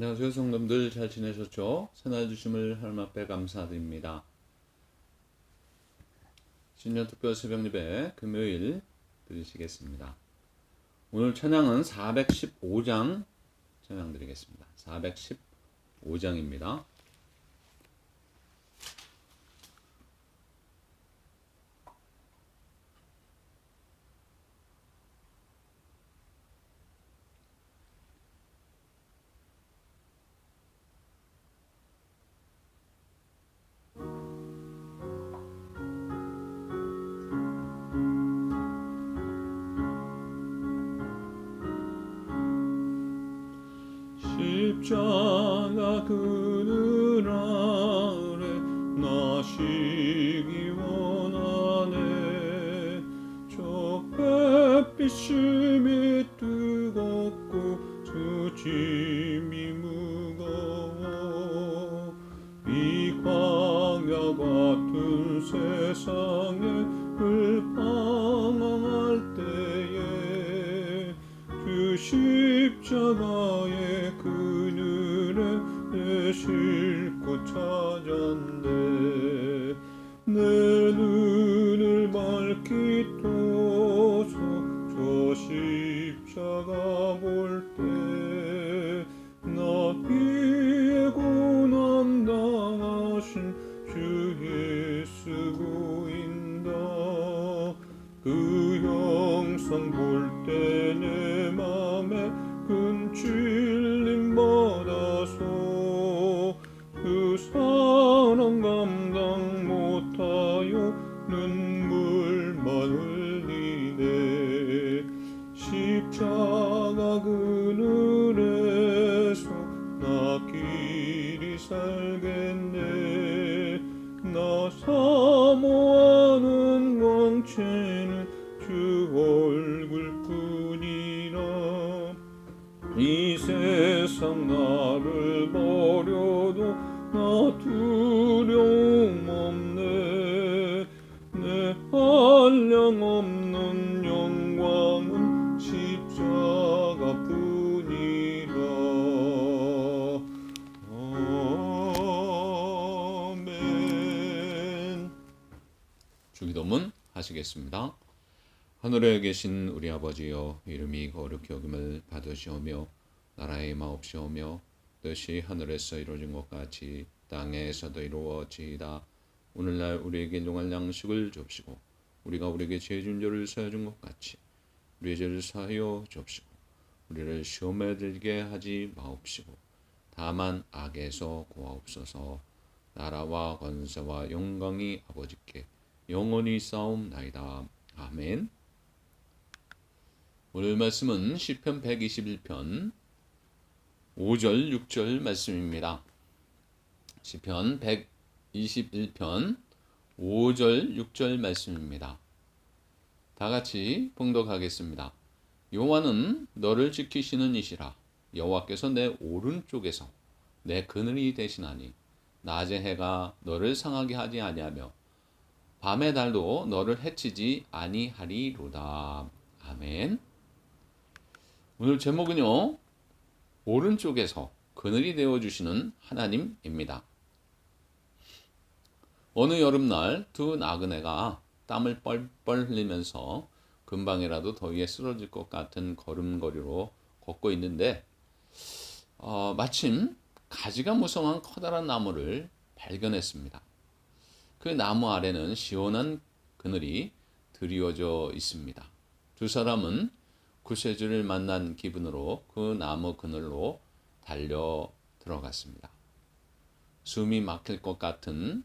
안녕하세요 성도님들 잘 지내셨죠? 새날 주심을 하나님 앞에 감사드립니다. 신년 특별 새벽 예배 금요일 드리시겠습니다. 오늘 찬양은 415장 찬양 드리겠습니다. 415장입니다. 햇빛이 뜨겁고 저 짐이 무거워 이 광야 같은 세상에 불방황할 때에 그 십자가의 그늘에 내 싣고 찾았네 tree. 세상 나를 버려도 나 두려움 없네. 내 한량 없는 영광은 십자가 뿐이라. 아멘. 주기도문 하시겠습니다. 하늘에 계신 우리 아버지여 이름이 거룩히 여김을 받으시오며 나라의 마옵시오며 뜻이 하늘에서 이루어진 것 같이 땅에서도 이루어지이다. 오늘날 우리에게 일용할 양식을 줍시고 우리가 우리에게 죄준 죄를 사여 준 것 같이 우리의 죄를 사하여 줍시고 우리를 시험에 들게 하지 마옵시고 다만 악에서 구하옵소서 나라와 권세와 영광이 아버지께 영원히 싸움나이다. 아멘. 오늘 말씀은 시편 121편 5절 6절 말씀입니다. 시편 121편 5절 6절 말씀입니다. 다 같이 봉독하겠습니다. 여호와는 너를 지키시는 이시라 여호와께서 내 오른쪽에서 내 그늘이 되시나니 낮의 해가 너를 상하게 하지 아니하며 밤의 달도 너를 해치지 아니하리로다. 아멘. 오늘 제목은요. 오른쪽에서 그늘이 되어 주시는 하나님입니다. 어느 여름날 두 나그네가 땀을 뻘뻘 흘리면서 금방이라도 더위에 쓰러질 것 같은 걸음걸이로 걷고 있는데 어, 마침 가지가 무성한 커다란 나무를 발견했습니다. 그 나무 아래는 시원한 그늘이 드리워져 있습니다. 두 사람은 구세주를 만난 기분으로 그 나무 그늘로 달려 들어갔습니다. 숨이 막힐 것 같은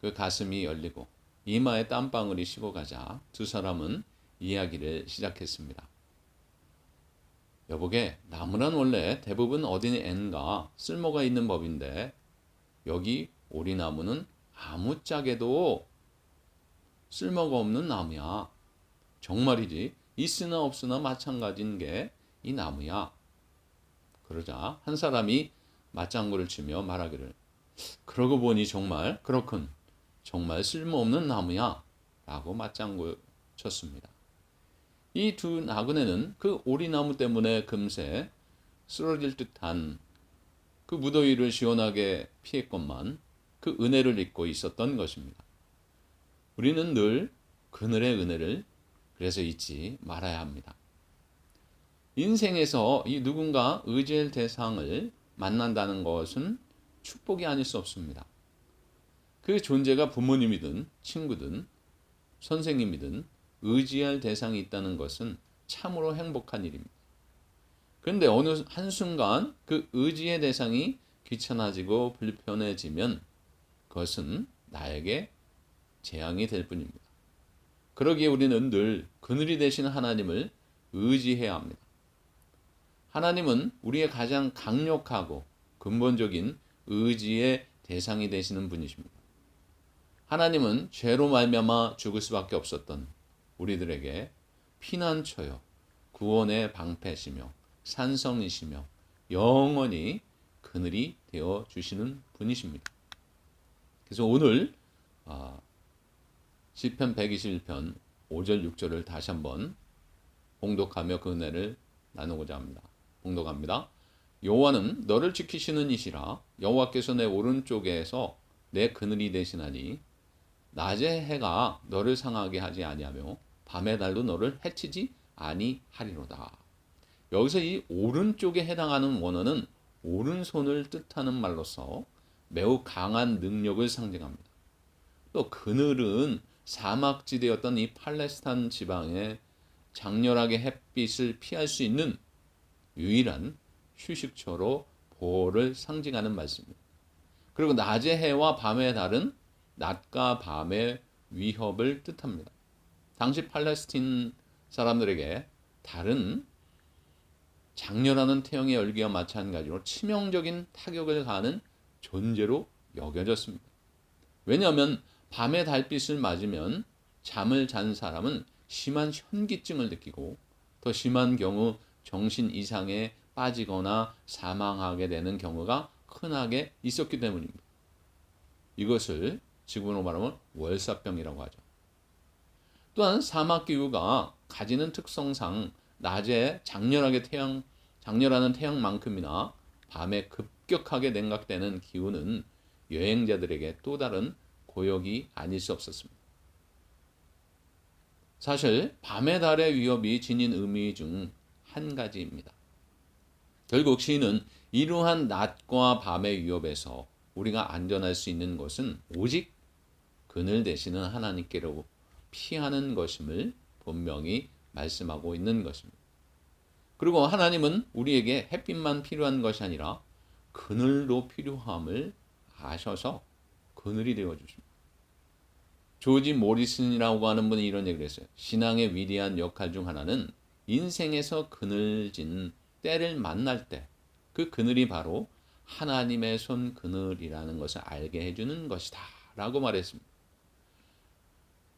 그 가슴이 열리고 이마에 땀방울이 식어가자 두 사람은 이야기를 시작했습니다. 여보게 나무란 원래 대부분 어딘엔가 쓸모가 있는 법인데 여기 오리나무는 아무짝에도 쓸모가 없는 나무야. 정말이지 있으나 없으나 마찬가지인 게 이 나무야. 그러자 한 사람이 맞장구를 치며 말하기를 그러고 보니 정말 그렇군. 정말 쓸모없는 나무야. 라고 맞장구 쳤습니다. 이 두 나그네는 그 오리나무 때문에 금세 쓰러질 듯한 그 무더위를 시원하게 피했건만 그 은혜를 잊고 있었던 것입니다. 우리는 늘 그늘의 은혜를 그래서 잊지 말아야 합니다. 인생에서 이 누군가 의지할 대상을 만난다는 것은 축복이 아닐 수 없습니다. 그 존재가 부모님이든 친구든 선생님이든 의지할 대상이 있다는 것은 참으로 행복한 일입니다. 그런데 어느 한순간 그 의지의 대상이 귀찮아지고 불편해지면 그것은 나에게 재앙이 될 뿐입니다. 그러기에 우리는 늘 그늘이 되신 하나님을 의지해야 합니다. 하나님은 우리의 가장 강력하고 근본적인 의지의 대상이 되시는 분이십니다. 하나님은 죄로 말미암아 죽을 수밖에 없었던 우리들에게 피난처요 구원의 방패시며 산성이시며 영원히 그늘이 되어 주시는 분이십니다. 그래서 오늘 아, 시편 121편 5절 6절을 다시 한번 봉독하며 그 은혜를 나누고자 합니다. 봉독합니다. 여호와는 너를 지키시는 이시라 여호와께서 내 오른쪽에서 내 그늘이 되시나니 낮의 해가 너를 상하게 하지 아니하며 밤의 달도 너를 해치지 아니하리로다. 여기서 이 오른쪽에 해당하는 원어는 오른손을 뜻하는 말로서 매우 강한 능력을 상징합니다. 또 그늘은 사막지대였던 이 팔레스타인 지방에 장렬하게 햇빛을 피할 수 있는 유일한 휴식처로 보호를 상징하는 말씀입니다. 그리고 낮의 해와 밤의 달은 낮과 밤의 위협을 뜻합니다. 당시 팔레스틴 사람들에게 달은 장렬하는 태영의 열기와 마찬가지로 치명적인 타격을 가하는 존재로 여겨졌습니다. 왜냐하면 밤의 달빛을 맞으면 잠을 잔 사람은 심한 현기증을 느끼고 더 심한 경우 정신 이상에 빠지거나 사망하게 되는 경우가 흔하게 있었기 때문입니다. 이것을 지구로 말하면 월사병이라고 하죠. 또한 사막 기후가 가지는 특성상 낮에 장렬하게 태양 장렬하는 태양만큼이나 밤에 급격하게 냉각되는 기후는 여행자들에게 또 다른 고역이 아닐 수 없었습니다. 사실 밤의 달의 위협이 지닌 의미 중 한 가지입니다. 결국 시인은 이러한 낮과 밤의 위협에서 우리가 안전할 수 있는 것은 오직 그늘 되시는 하나님께로 피하는 것임을 분명히 말씀하고 있는 것입니다. 그리고 하나님은 우리에게 햇빛만 필요한 것이 아니라 그늘도 필요함을 아셔서 그늘이 되어 주십니다. 조지 모리슨이라고 하는 분이 이런 얘기를 했어요. 신앙의 위대한 역할 중 하나는 인생에서 그늘진 때를 만날 때 그 그늘이 바로 하나님의 손 그늘이라는 것을 알게 해주는 것이다. 라고 말했습니다.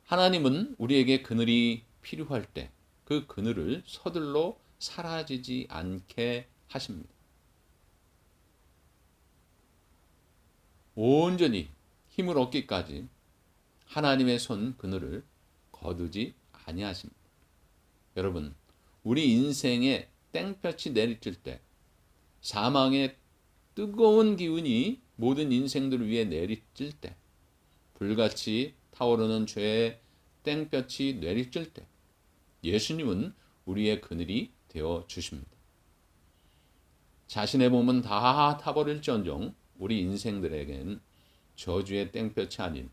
하나님은 우리에게 그늘이 필요할 때 그 그늘을 서둘러 사라지지 않게 하십니다. 온전히 힘을 얻기까지 하나님의 손 그늘을 거두지 아니하십니다. 여러분, 우리 인생에 땡볕이 내리칠 때 사망의 뜨거운 기운이 모든 인생들을 위해 내리칠 때 불같이 타오르는 죄의 땡볕이 내리칠 때 예수님은 우리의 그늘이 되어 주십니다. 자신의 몸은 다 타버릴지언정 우리 인생들에겐 저주의 땡볕이 아닌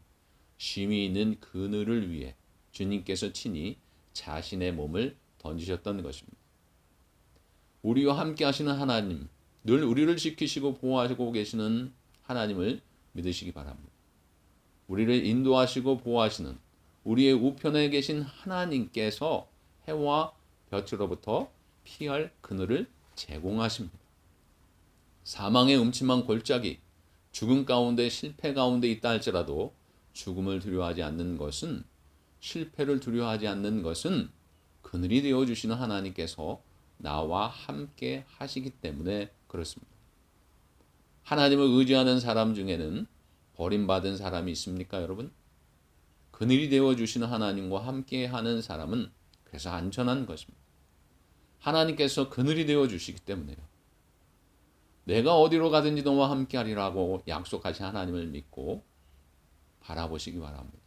쉼이 있는 그늘을 위해 주님께서 친히 자신의 몸을 던지셨던 것입니다. 우리와 함께 하시는 하나님, 늘 우리를 지키시고 보호하시고 계시는 하나님을 믿으시기 바랍니다. 우리를 인도하시고 보호하시는 우리의 우편에 계신 하나님께서 해와 볕으로부터 피할 그늘을 제공하십니다. 사망의 음침한 골짜기, 죽음 가운데 실패 가운데 있다 할지라도 죽음을 두려워하지 않는 것은 실패를 두려워하지 않는 것은 그늘이 되어 주시는 하나님께서 나와 함께 하시기 때문에 그렇습니다. 하나님을 의지하는 사람 중에는 버림받은 사람이 있습니까, 여러분? 그늘이 되어 주시는 하나님과 함께 하는 사람은 그래서 안전한 것입니다. 하나님께서 그늘이 되어 주시기 때문에요. 내가 어디로 가든지 너와 함께 하리라고 약속하신 하나님을 믿고 바라보시기 바랍니다.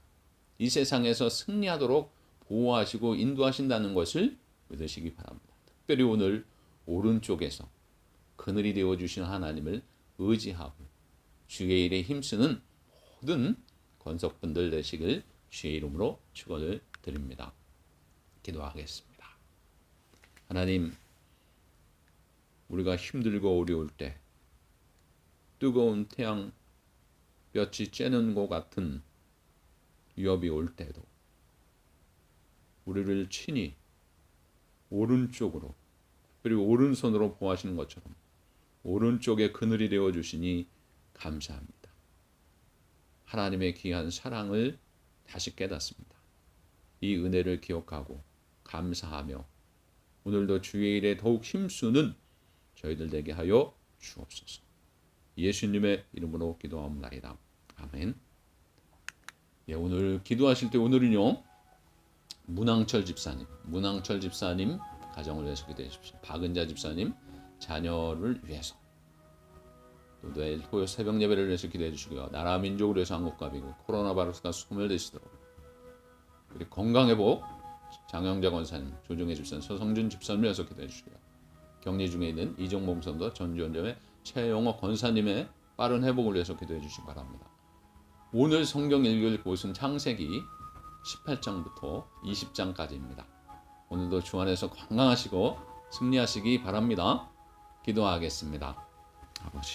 이 세상에서 승리하도록 보호하시고 인도하신다는 것을 믿으시기 바랍니다. 특별히 오늘 오른쪽에서 그늘이 되어 주신 하나님을 의지하고 주의 일에 힘쓰는 모든 권석분들 되시길 주의 이름으로 축원을 드립니다. 기도하겠습니다. 하나님 우리가 힘들고 어려울 때 뜨거운 태양 볕이 쬐는 것 같은 위협이 올 때도 우리를 친히 오른쪽으로 특별히 오른손으로 보호하시는 것처럼 오른쪽에 그늘이 되어 주시니 감사합니다. 하나님의 귀한 사랑을 다시 깨닫습니다. 이 은혜를 기억하고 감사하며 오늘도 주의 일에 더욱 힘쓰는 저희들 되게 하여 주옵소서. 예수님의 이름으로 기도합니다. 아멘. 예, 오늘 기도하실 때 오늘은요. 문항철 집사님, 문항철 집사님 가정을 위해서 기도해 주십시오. 박은자 집사님 자녀를 위해서 또 내일 토요 새벽 예배를 위해서 기도해 주시고요. 나라 민족을 위해서 한국과 미국 코로나 바이러스가 소멸되시도록 우리 건강 회복 장영자 권사님, 조정혜 집사님, 서성준 집사님 위해서 기도해 주시고요. 격리 중에 있는 이종봉 선도 전주원점의 최영호 권사님의 빠른 회복을 위해서 기도해 주시기 바랍니다. 오늘 성경 읽을 곳은 창세기 18장부터 20장까지입니다. 오늘도 주 안에서 건강하시고 승리하시기 바랍니다. 기도하겠습니다. 아버지